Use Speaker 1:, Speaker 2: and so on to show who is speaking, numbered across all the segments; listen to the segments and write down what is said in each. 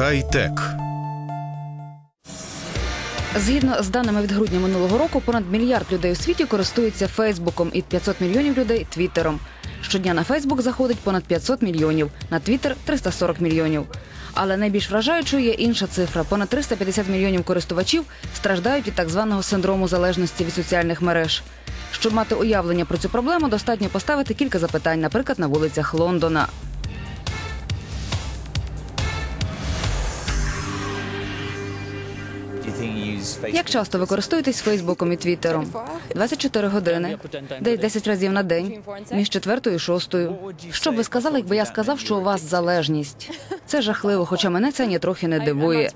Speaker 1: Хай-тек.
Speaker 2: Згідно з даними від грудня минулого року, понад мільярд людей у світі користуються Фейсбуком і 500 мільйонів людей Твіттером. Щодня на Фейсбук заходить понад 500 мільйонів, на Твіттер – 340 мільйонів. Але найбільш вражаючою є інша цифра: понад 350 мільйонів користувачів страждають від так званого синдрому залежності від соціальних мереж. Щоб мати уявлення про цю проблему, достатньо поставити кілька запитань, наприклад, на вулицях Лондона. Як часто ви користуєтесь Фейсбуком і Твіттером? 24 години, десь 10 разів на день, між четвертою і шостою. Що б ви сказали, якби я сказав, що у вас залежність? Це жахливо, хоча мене це нітрохи не дивує.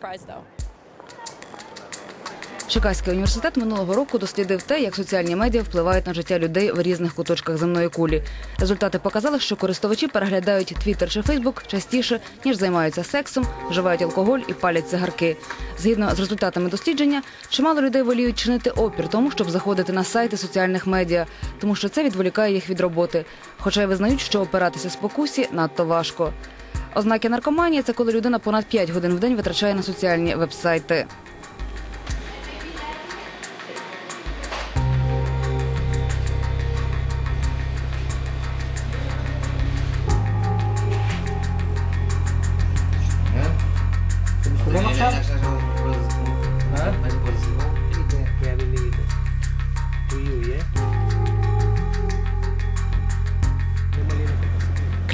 Speaker 2: Чикаський університет минулого року дослідив те, як соціальні медіа впливають на життя людей в різних куточках земної кулі. Результати показали, що користувачі переглядають Твіттер чи Фейсбук частіше, ніж займаються сексом, вживають алкоголь і палять цигарки. Згідно з результатами дослідження, чимало людей воліють чинити опір тому, щоб заходити на сайти соціальних медіа, тому що це відволікає їх від роботи. Хоча й визнають, що опиратися спокусі надто важко. Ознаки наркоманії це коли людина понад 5 годин в день витрачає на соціальні вебсайти.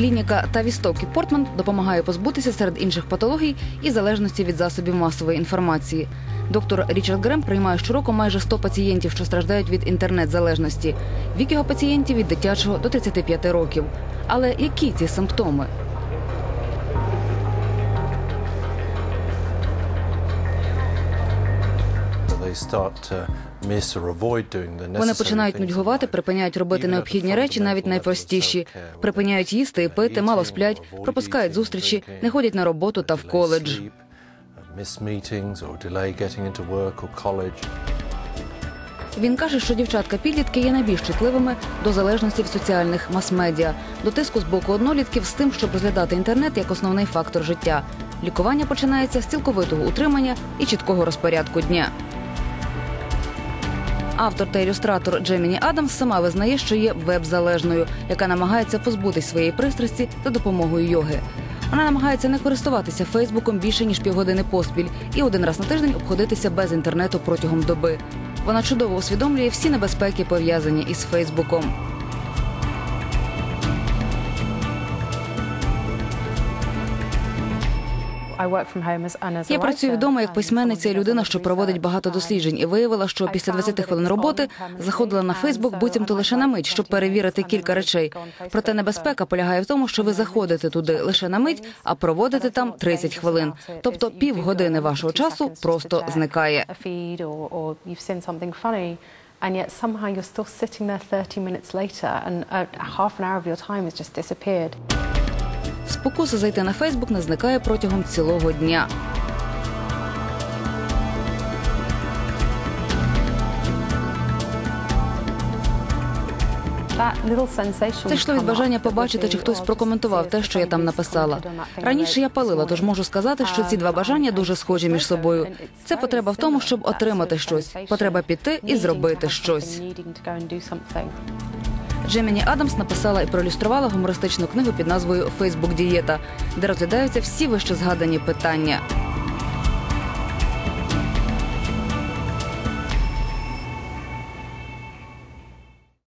Speaker 2: Клініка та вістовки Портман допомагає позбутися серед інших патологій і залежності від засобів масової інформації. Доктор Річард Грем приймає щороку майже 100 пацієнтів, що страждають від інтернет-залежності. Вік його пацієнтів від дитячого до 35 років. Але які ці симптоми? Вони починають нудьгувати, припиняють робити необхідні речі, навіть найпростіші. Припиняють їсти і пити, мало сплять, пропускають зустрічі, не ходять на роботу та в коледж. Він каже, що дівчатка-підлітки є найбільш чутливими до залежності від соціальних мас-медіа, до тиску з боку однолітків з тим, щоб розглядати інтернет як основний фактор життя. Лікування починається з цілковитого утримання і чіткого розпорядку дня. Автор та ілюстратор Джеміні Адамс сама визнає, що є веб-залежною, яка намагається позбутись своєї пристрасті за допомогою йоги. Вона намагається не користуватися Фейсбуком більше ніж півгодини поспіль і один раз на тиждень обходитися без інтернету протягом доби. Вона чудово усвідомлює всі небезпеки, пов'язані із Фейсбуком. Я працюю вдома як письменниця і людина, що проводить багато досліджень, і виявила, що після 20 хвилин роботи заходила на Фейсбук буцімто лише на мить, щоб перевірити кілька речей. Проте небезпека полягає в тому, що ви заходите туди лише на мить, а проводите там 30 хвилин. Тобто півгодини вашого часу просто зникає.
Speaker 3: And yet somehow you're still sitting there 30 minutes later and uh, half an hour of your time has just disappeared.
Speaker 2: Спокуса зайти на Фейсбук не зникає протягом цілого дня. Це йшло від бажання побачити, чи хтось прокоментував те, що я там написала. Раніше я палила, тож можу сказати, що ці два бажання дуже схожі між собою. Це потреба в тому, щоб отримати щось. Потреба піти і зробити щось. Джеміні Адамс написала і проілюструвала гумористичну книгу під назвою Фейсбук Дієта, де розглядаються всі вище згадані питання.